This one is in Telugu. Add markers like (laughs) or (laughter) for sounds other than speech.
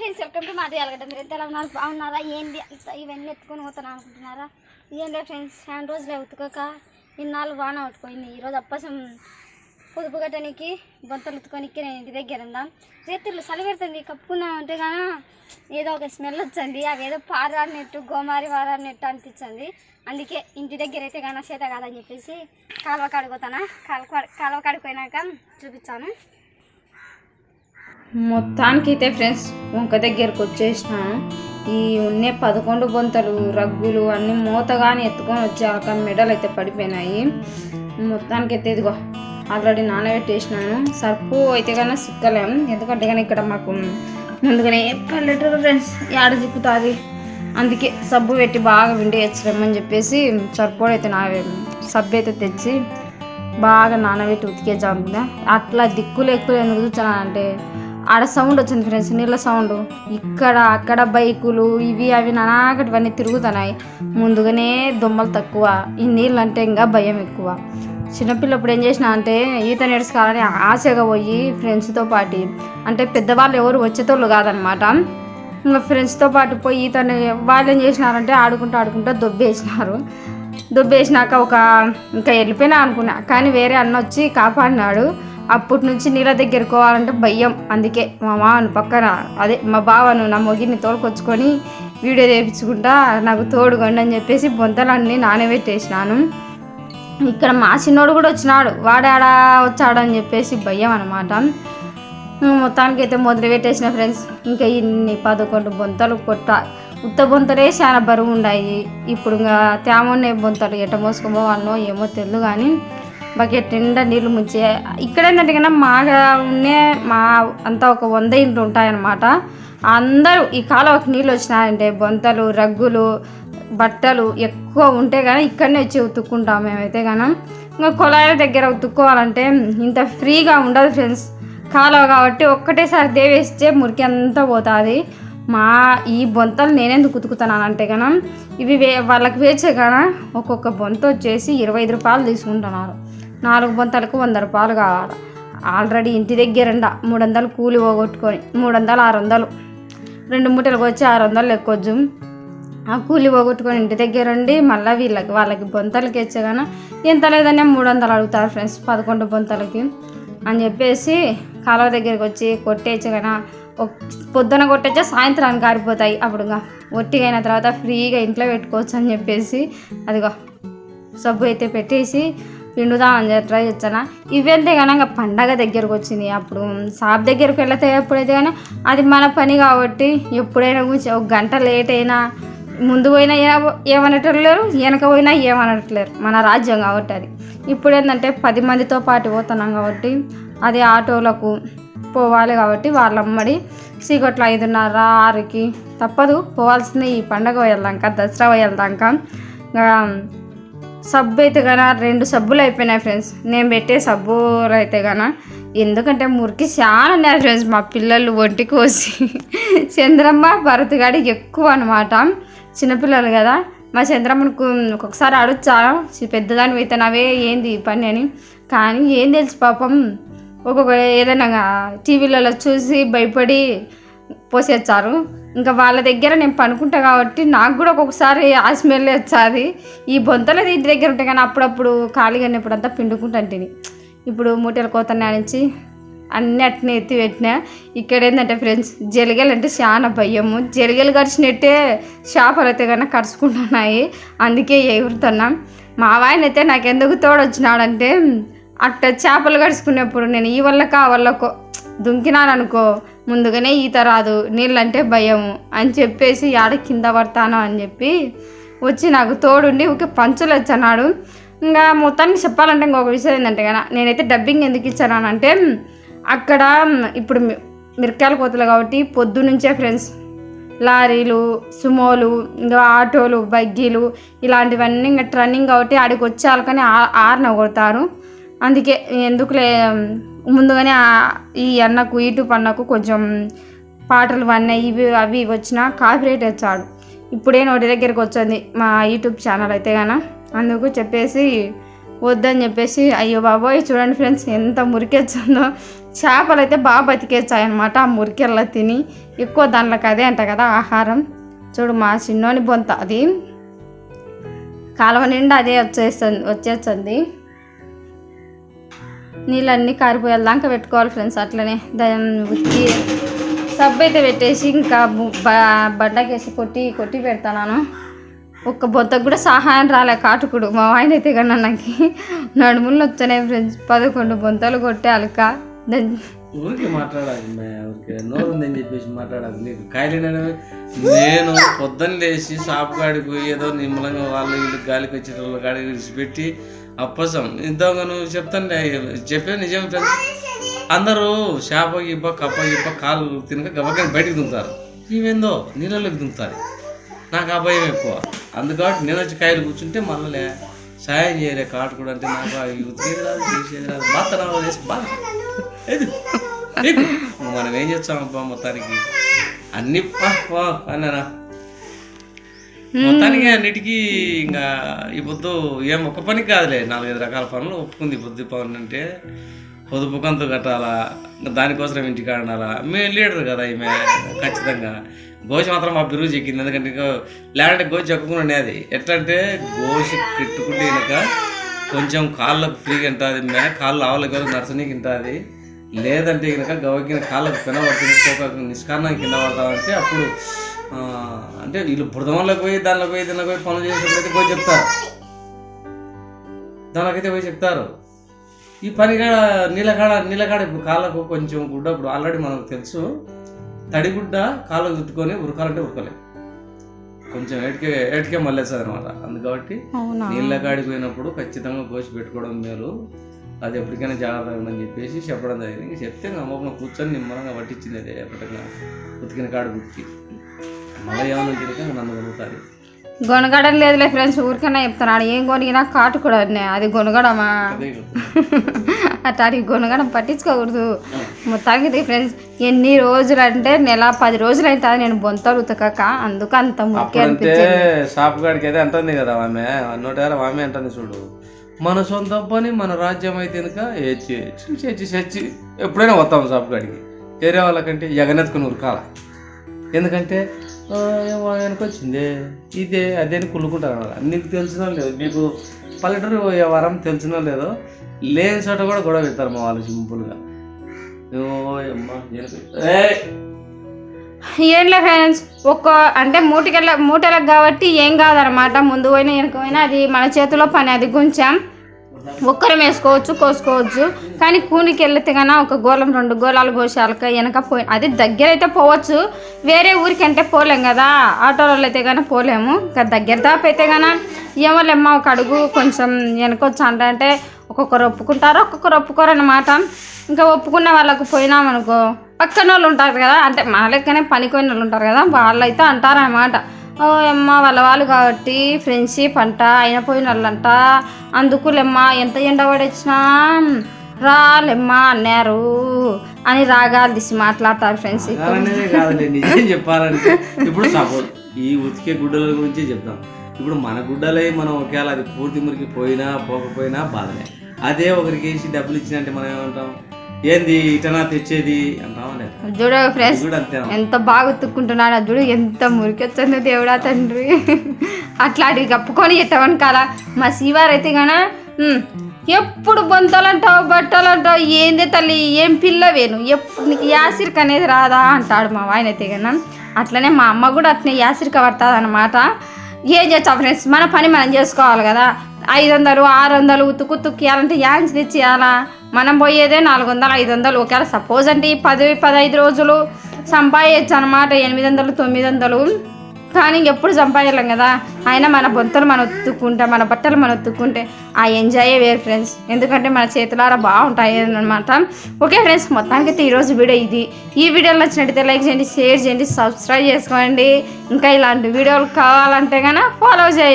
ఫ్రెండ్స్ వెల్కమ్ టు మాది అలగడ్డ మీరు ఎంత ఎలా ఉన్నారు బాగున్నారా? ఏంది అంత ఇవన్నీ ఎత్తుకొని పోతాను అనుకుంటున్నారా? ఏంటి ఫ్రెండ్స్? హ్యాండ్ రోజులే ఉతుకోక ఇన్నాళ్ళు వాన ఉతుకోయింది ఈరోజు అప్పసం పొదుపు గట్టనికి బొంతలు ఉతుకోనికి నేను ఇంటి దగ్గర ఉందా. రేతులు చలి పెడుతుంది. కప్పుకుందాం అంటే కానీ ఏదో ఒక స్మెల్ వచ్చింది అవి ఏదో పారాడినట్టు గోమారి వారాడినట్టు అనిపించింది అందుకే ఇంటి దగ్గర అయితే కానీ చేత కాదని చెప్పేసి కాలువ కడుగుతానా కాలువ కాలువ కాడిపోయినాక చూపించాను మొత్తానికి అయితే ఫ్రెండ్స్ వంక దగ్గరకు వచ్చేసినాను ఈ ఉన్నే పదకొండు బొంతలు రగ్గులు అన్నీ మూతగాని ఎత్తుకొని వచ్చాక మెడలు అయితే పడిపోయినాయి. మొత్తానికి అయితే ఇదిగో ఆల్రెడీ నానబెట్టేసినాను. సర్పు అయితే కన్నా సిక్కలేం ఎందుకంటే కానీ ఇక్కడ మాకు ముందుగానే పల్లెటూరు ఫ్రెండ్స్ ఏడ చిక్కుతుంది? అందుకే సబ్బు పెట్టి బాగా విండేయచ్చురమ్మని చెప్పేసి సర్పోడు అయితే నా సబ్బు అయితే తెచ్చి బాగా నానబెట్టి ఉతికే జాముందా అట్లా దిక్కులు ఎక్కువ ఎందుకు చూచానంటే ఆడ సౌండ్ వచ్చింది ఫ్రెండ్స్ నీళ్ళ సౌండ్ ఇక్కడ అక్కడ బైకులు ఇవి అవి నానాకటివన్నీ తిరుగుతున్నాయి. ముందుగానే దొమ్మలు తక్కువ. ఈ నీళ్ళు అంటే ఇంకా భయం ఎక్కువ. చిన్నపిల్లప్పుడు ఏం చేసిన అంటే ఈత నేర్చుకోవాలని ఆశగా పోయి ఫ్రెండ్స్తో పాటు అంటే పెద్దవాళ్ళు ఎవరు వచ్చేటోళ్ళు కాదనమాట. ఇంకా ఫ్రెండ్స్తో పాటు పోయి ఈత వాళ్ళు ఏం చేసినారంటే ఆడుకుంటూ ఆడుకుంటూ దొబ్బేసినారు. దొబ్బేసినాక ఒక ఇంకా వెళ్ళిపోయినా అనుకున్నా. కానీ వేరే అన్న వచ్చి కాపాడినాడు. అప్పటి నుంచి నీళ్ళ దగ్గర పోవాలంటే భయం. అందుకే మా మామను పక్కన అదే మా బావను నా మొగిని తోలుకొచ్చుకొని వీడియో తెప్పించుకుంటా నాకు తోడుగండి అని చెప్పేసి బొంతలన్నీ నానబెట్టేసినాను. ఇక్కడ మా చిన్నోడు కూడా వచ్చినాడు. వాడాడా వచ్చాడని చెప్పేసి భయం అనమాట మొత్తానికి అయితే మొదలు పెట్టేసిన ఫ్రెండ్స్. ఇంకా ఇన్ని పదకొండు బొంతలు కొట్ట. ఉత్త బొంతలే చాలా బరువు ఉన్నాయి ఇప్పుడు ఇంకా తేమనే బొంతలు ఎట వాళ్ళనో ఏమో తెలియదు కానీ బకెట్ నిండా నీళ్ళు ముంచే. ఇక్కడ ఏంటంటే కన్నా మాగా ఉన్నే మా అంతా ఒక వంద ఇంట్లు ఉంటాయన్నమాట. అందరూ ఈ కాలువకి నీళ్ళు వచ్చినాయంటే బొంతలు రగ్గులు బట్టలు ఎక్కువ ఉంటే కానీ ఇక్కడనే వచ్చి ఉతుక్కుంటాం మేమైతే కానీ ఇంకా కుళాయిల దగ్గర ఉతుక్కోవాలంటే ఇంత ఫ్రీగా ఉండదు ఫ్రెండ్స్. కాలువ కాబట్టి ఒక్కటేసారి దేవేస్తే మురికి అంతా పోతుంది. మా ఈ బొంతలు నేనెందుకు ఉతుకుతున్నానంటే కన ఇవి వే వాళ్ళకి వేచే కన ఒక్కొక్క బొంత వచ్చేసి ఇరవై ఐదు రూపాయలు తీసుకుంటున్నారు. నాలుగు బొంతలకు వంద రూపాయలు కావాలి. ఆల్రెడీ ఇంటి దగ్గరండ మూడు వందలు కూలి పోగొట్టుకొని మూడు వందలు ఆరు వందలు రెండు మూటలకు వచ్చి ఆరు వందలు ఎక్కువచ్చు ఆ కూలి పోగొట్టుకొని ఇంటి దగ్గర ఉండి మళ్ళీ వీళ్ళకి వాళ్ళకి బొంతలకి ఇచ్చేగాన ఎంత లేదనే మూడు వందలు అడుగుతారు ఫ్రెండ్స్ పదకొండు బొంతలకి అని చెప్పేసి కాలువ దగ్గరికి వచ్చి కొట్టేయచ్చగాన పొద్దున కొట్టేచ్చా సాయంత్రానికి ఆరిపోతాయి. అప్పుడు ఇంకా ఒట్టిగా అయిన తర్వాత ఫ్రీగా ఇంట్లో పెట్టుకోవచ్చు అని చెప్పేసి అదిగో సబ్బు అయితే పెట్టేసి పిండుదామని చెప్పి ట్రై చేస్తానా ఇవెళ్తే కానీ ఇంకా పండగ దగ్గరకు వచ్చింది. అప్పుడు షాప్ దగ్గరికి వెళ్తే ఎప్పుడైతే కానీ అది మన పని కాబట్టి ఎప్పుడైనా కూర్చో ఒక గంట లేట్ అయినా ముందు పోయినా ఏమనట్లేరు వెనక పోయినా ఏమనట్లేరు. మన రాజ్యం కాబట్టి అది. ఇప్పుడు ఏంటంటే పది మందితో పాటు పోతున్నాం కాబట్టి అది ఆటోలకు పోవాలి కాబట్టి వాళ్ళమ్మడి అమ్మడి ఐదున్నర ఆరుకి తప్పదు. పోవాల్సిందే ఈ పండగ వెళ్దాక దసరా వెళ్దాక ఇంకా సబ్బు అయితే కన రెండు సబ్బులు అయిపోయినాయి ఫ్రెండ్స్ నేను పెట్టే సబ్బులు అయితే గన. ఎందుకంటే మురికి చాలా ఉన్నాయి ఫ్రెండ్స్ మా పిల్లలు ఒంటి కోసి. చంద్రమ్మ భరత్గాడి ఎక్కువ అనమాట చిన్నపిల్లలు కదా. మా చంద్రమ్మకు ఒక్కొక్కసారి అడొచ్చా పెద్దదాని అయితేనవే ఏంది పని? అని. కానీ ఏం తెలుసు పాపం. ఒక్కొక్క ఏదైనా టీవీలలో చూసి భయపడి పోసేచ్చారు ఇంకా వాళ్ళ దగ్గర నేను పనుకుంటా కాబట్టి నాకు కూడా ఒక్కొక్కసారి ఆ స్మెల్ వచ్చాది. ఈ బొంతలు ఇంటి దగ్గర ఉంటాయి కానీ అప్పుడప్పుడు ఖాళీగా ఉన్నప్పుడు అంతా పిండుకుంటాను తిని ఇప్పుడు మూటలు కోతన్నా నుంచి అన్ని అట్నే ఎత్తి పెట్టినా. ఇక్కడ ఏంటంటే ఫ్రెండ్స్ జలిగలు అంటే చాలా భయము. జలిగలు గడిచినట్టే చేపలు అయితే కన్నా కరుచుకుంటున్నాయి. అందుకే ఎగురుతున్నాం. మా ఆయన అయితే నాకు ఎందుకు తోడొచ్చినాడంటే అట్ట చేపలు గడుచుకునేప్పుడు నేను ఈ వల్లకో ఆ వల్లకో దుంకినాను అనుకో ముందుగానే ఈత రాదు నీళ్ళంటే భయము అని చెప్పేసి ఆడ కింద పడతాను అని చెప్పి వచ్చి నాకు తోడుండి ఊకే పంచులు వచ్చన్నాడు ఇంకా మొత్తానికి చెప్పాలంటే ఇంకొక విషయం ఏంటంటే కదా నేనైతే డబ్బింగ్ ఎందుకు ఇచ్చానంటే అక్కడ ఇప్పుడు మిరకాయల కోతలు కాబట్టి పొద్దు నుంచే ఫ్రెండ్స్ లారీలు సుమోలు ఇంకా ఆటోలు బగ్గీలు ఇలాంటివన్నీ ఇంకా ట్రన్నింగ్ కాబట్టి ఆడికి వచ్చే వాళ్ళకని ఆరు కొడతారు. అందుకే ఎందుకులే ముందుగానే ఈ అన్నకు యూట్యూబ్ అన్నకు కొంచెం పాటలు అన్నీ ఇవి అవి వచ్చిన కాపీరేట్ వచ్చాడు ఇప్పుడే నోటి దగ్గరికి వచ్చింది మా యూట్యూబ్ ఛానల్ అయితే గాన. అందుకు చెప్పేసి వద్దని చెప్పేసి అయ్యో బాబోయ్ చూడండి ఫ్రెండ్స్ ఎంత మురికెచ్చిందో చేపలు అయితే బాగా బతికేచ్చాయన్నమాట అనమాట ఆ మురికెళ్ళ తిని. ఎక్కువ దాంట్లోకి అదే అంట కదా ఆహారం. చూడు మా చిన్నోని బొంత అది. కాలువ నిండా అదే వచ్చేస్తుంది వచ్చేస్తుంది. నీళ్ళన్నీ కారిపోయేదాకా పెట్టుకోవాలి ఫ్రెండ్స్ అట్లనే. దాన్ని ఉతికి సబ్బు అయితే పెట్టేసి ఇంకా బు- బండకేసి కొట్టి కొట్టి పెడతాను ఒక్క బొత్తకు కూడా సహాయం రాలే కాటుకుడు. మా ఆయన అయితే కన్నా నాకు నడుములు వచ్చాయి ఫ్రెండ్స్. పదకొండు బొంతలు కొట్టే అలక. ఊరికి మాట్లాడాలి నోరు ఉందని చెప్పేసి మాట్లాడాలి. నీకు కాయలేనవి నేను పొద్దున్న లేచి షాప్ కాడికి పోయి ఏదో నిమ్మలంగా వాళ్ళు వీళ్ళు గాలికి వచ్చేటోళ్ళు కాడికి విడిచిపెట్టి అప్పసం. ఇంతగా నువ్వు చెప్తాను చెప్పే నిజం ఫ్రెండ్స్ అందరూ చేప గిబ్బ కప్ప గిబ్బ కాలు తినక గబక్కని బయటికి దుంకుతారు. ఇవేందో? నీళ్ళలోకి దుంకుతారు. నాకు ఆ భయం ఎక్కువ. అందుకని నేను వచ్చి కాయలు కూర్చుంటే మళ్ళీ సాయం చేయలే కాటు కూడా అంటే నాకు ఉతికేది రాదు చేసేది రాదు బాగా చేసి బాగా? మనం ఏం చేస్తాం అబ్బా మొత్తానికి? అన్ని అన్నారా మొత్తానికి అన్నిటికీ ఇంకా ఈ పొద్దు ఏం ఒక్క పని కాదులే నాలుగైదు రకాల పనులు ఒప్పుకుంది ఈ పొద్దు పని అంటే. పొదుపు కంతు కట్టాలా ఇంకా దానికోసం ఇంటికి ఆడాలా మేము లీడర్ కదా ఈమె ఖచ్చితంగా. గోష మాత్రం మా బిరువు చెక్కింది ఎందుకంటే లేదంటే గోష చెక్కకుండా అది ఎట్లా అంటే గోష పెట్టుకుంటే కనుక కొంచెం కాళ్ళకు ఫ్రీగా ఉంటుంది మే కాళ్ళు ఆవులకి నర్సనీకి నరసనీకి ఉంటుంది లేదంటే కనుక గవకిన కాళ్ళకు పెనబడుతుంది పోక నిష్కారణం కింద పడతామంటే అప్పుడు అంటే వీళ్ళు బురదమంలోకి పోయి దానిలోకి పోయి దీనిలోకి పోయి పనులు చేసినప్పుడైతే పోయి చెప్తారు. దానికైతే పోయి చెప్తారు. ఈ పని కాడ నీళ్ళ కాడ నీళ్ళ కాడ ఇప్పుడు కాళ్ళకు కొంచెం గుడ్డ ఇప్పుడు ఆల్రెడీ మనకు తెలుసు. తడిగుడ్డ కాళ్ళకు చుట్టుకొని ఉరకాలంటే ఉరకలే. కొంచెం ఏటికే ఏటికే మళ్ళేస్తుంది అనమాట అందుకబట్టి నీళ్ళ కాడికి పోయినప్పుడు ఖచ్చితంగా కోసి పెట్టుకోవడం మేలు. అది ఎప్పటికైనా జాగ్రత్తగా ఉండని చెప్పేసి చెప్పడం జరిగింది. చెప్తే నా అమ్మమ్మ కూర్చొని నిమ్మలంగా పట్టించింది అదే ఎప్పటికైనా ఉతికిన కాడు ఉతికి గొనగడం లేదులే ఫ్రెండ్స్ ఊరికన్నా చెప్తున్నాడు ఏం కొనిగినా కాటు కూడా ఉన్నాయి. అది గొనగడమా? అదే కదా. (laughs) అట్లాంటి గొనగడం పట్టించుకోకూడదు. మొత్తానికి ఫ్రెండ్స్ ఎన్ని రోజులు అంటే నెల పది రోజులు అవుతుంది నేను బొంతలు ఉతకక అందుకు అంత షాప్ కాడికి అయితే అంటుంది కదా ఆమె. ఆమె అంటుంది చూడు. మన సొంత పని మన రాజ్యం అయితే కనుక ఏచి చేచి చేచి ఎప్పుడైనా వస్తాం షాప్ కాడికి వేరే వాళ్ళకంటే ఎగనెత్తుకుని ఉరకాల. ఎందుకంటే వచ్చింది ఇదే అదే అని కుళ్ళుకుంటారు అన్నమాట. నీకు తెలిసిన లేదు మీకు పల్లెటూరు పోయే వారం లేదో లేని చోట కూడా గొడవ పెడతారు మా వాళ్ళు సింపుల్గా ఏంలే ఫ్రెండ్స్ ఒక్క అంటే మూటికెళ్ళ మూటలకు కాబట్టి ఏం కాదనమాట ముందు పోయినా వెనక పోయినా అది మన చేతిలో పని అది గుంచాం. ఒక్కరం వేసుకోవచ్చు కోసుకోవచ్చు. కానీ కూనికి వెళ్తే కన్నా ఒక గోళం రెండు గోళాలు కోసాలక వెనక పోయి అది దగ్గర అయితే పోవచ్చు. వేరే ఊరికి అంటే పోలేం కదా. ఆటోలలో అయితే కానీ పోలేము. ఇంకా దగ్గర దాపు అయితే కానీ ఏమోలేమ్మ ఒక అడుగు కొంచెం వెనకొచ్చు అంటే ఒక్కొక్కరు ఒప్పుకుంటారు ఒక్కొక్కరు ఒప్పుకోరు అనమాట ఇంకా ఒప్పుకున్న వాళ్ళకు పోయినామనుకో పక్కన వాళ్ళు ఉంటారు కదా. అంటే మా లెక్కనే పనికోయిన వాళ్ళు ఉంటారు కదా. వాళ్ళు అయితే అంటారన్నమాట. అమ్మ వాళ్ళ వాళ్ళు కాబట్టి ఫ్రెండ్షిప్ అంట అయిన పోయిన వాళ్ళంట అందుకు ఎంత ఎండ పడొచ్చినా? రాలెమ్మ అన్నారు. అని రాగాలు తీసి మాట్లాడతారు ఫ్రెండ్స్ నిజం చెప్పాలంటే. ఇప్పుడు సపోజ్ ఈ ఉతికే గుడ్డల గురించి చెప్తాం ఇప్పుడు మన గుడ్డలే మనం ఒకవేళ అది పూర్తి మురికి పోయినా పోకపోయినా బాధనే. అదే ఒకరికి వేసి డబ్బులు ఇచ్చినంటే మనం ఏమంటాం? ఏంది ఇటనా తెచ్చేది? చూడు ఫ్రెండ్స్ ఎంత బాగా ఉతుక్కుంటున్నాడు చూడు ఎంత మురికొచ్చిందో దేవుడా తండ్రి. (laughs) అట్లాంటివి కప్పుకొని ఎట్టవనకాల మా శివారు అయితే గాన "ఉమ్, ఎప్పుడు బొంతలంటావు బట్టలు అంటావు ఏంది తల్లి ఏం పిల్లవేను ఎప్పుడు నీకు యాసిరిక అనేది రాదా? అంటాడు మా ఆయన అయితే గన. అట్లనే మా అమ్మ కూడా అట్నే యాసిరిక పడుతుంది అనమాట ఏం చేస్తాం ఫ్రెండ్స్? మన పని మనం చేసుకోవాలి కదా. ఐదు వందలు ఆరు వందలు ఉతుకు ఉతుక్కియాలంటే యాంచి తెచ్చియాలా? మనం పోయేదే నాలుగు వందలు ఐదు వందలు ఒకవేళ సపోజ్ అంటే ఈ పది పదహైదు రోజులు సంపాదించు అనమాట ఎనిమిది వందలు తొమ్మిది వందలు కానీ ఎప్పుడు సంపాదించలేం కదా. అయినా మన బొంతలు మనం ఉత్తుక్కుంటే మన బట్టలు మనం ఉత్తుక్కుంటే ఆ ఎంజాయే వేరు ఫ్రెండ్స్ ఎందుకంటే మన చేతులారా బాగుంటాయి అనమాట ఓకే ఫ్రెండ్స్ మొత్తానికి అయితే ఈరోజు వీడియో ఇది. ఈ వీడియోలు నచ్చినట్టయితే లైక్ చేయండి షేర్ చేయండి సబ్స్క్రైబ్ చేసుకోండి. ఇంకా ఇలాంటి వీడియోలు కావాలంటే కనుక ఫాలో చేయండి.